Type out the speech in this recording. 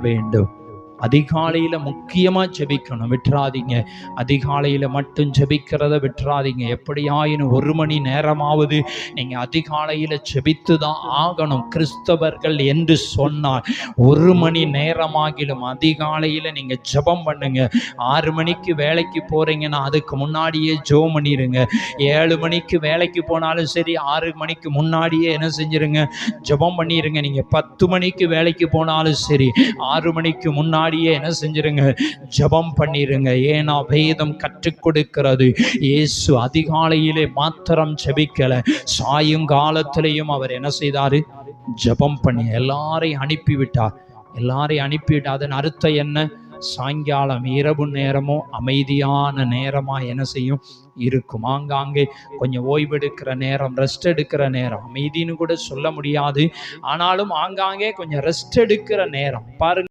வேண்டும். அதிகாலையில முக்கியமா ஜெபிக்கணும். விட்டுறாதீங்க. அதிகாலையில மட்டும் ஜெபிக்கிறத விட்டுறாதீங்க. எப்படியாயினும் ஒரு மணி நேரமாவது நீங்க அதிகாலையில ஜெபித்து தான் ஆகணும். கிறிஸ்தவர்கள் என்று சொன்னால் ஒரு மணி நேரமாகிலும் அதிகாலையில நீங்க ஜெபம் பண்ணுங்க. ஆறு மணிக்கு வேலைக்கு போறீங்கன்னா அதுக்கு முன்னாடியே ஜோ பண்ணிருங்க. ஏழு மணிக்கு வேலைக்கு போனாலும் சரி ஆறு மணிக்கு முன்னாடியே என்ன செஞ்சிருங்க? ஜெபம் பண்ணிருங்க. நீங்க பத்து மணிக்கு வேலைக்கு போனாலும் சரி ஆறு மணிக்கு முன்னாடியே என்ன செஞ்சிருங்க? ஜெபம் பண்ணிருங்க. ஏன்னா வேதம் கற்றுக் கொடுக்கிறது இயேசு அதிகாலையிலே மாத்திரம் ஜெபிக்கல. சாயங்காலத்திலையும் அவர் என்ன செய்தாரு? ஜெபம் பண்ணி எல்லாரையும் அனுப்பிவிட்டார். எல்லாரையும் அனுப்பிவிட்டார் அதன் அர்த்தம் என்ன? சாயங்காலம் இரவு நேரமோ அமைதியான நேரமா என்ன செய்யும்? இருக்கும். ஆங்காங்கே கொஞ்சம் ஓய்வெடுக்கிற நேரம் ரெஸ்ட் எடுக்கிற நேரம். அமைதின்னு கூட சொல்ல முடியாது. ஆனாலும் ஆங்காங்கே கொஞ்சம் ரெஸ்ட் எடுக்கிற நேரம். பாருங்க.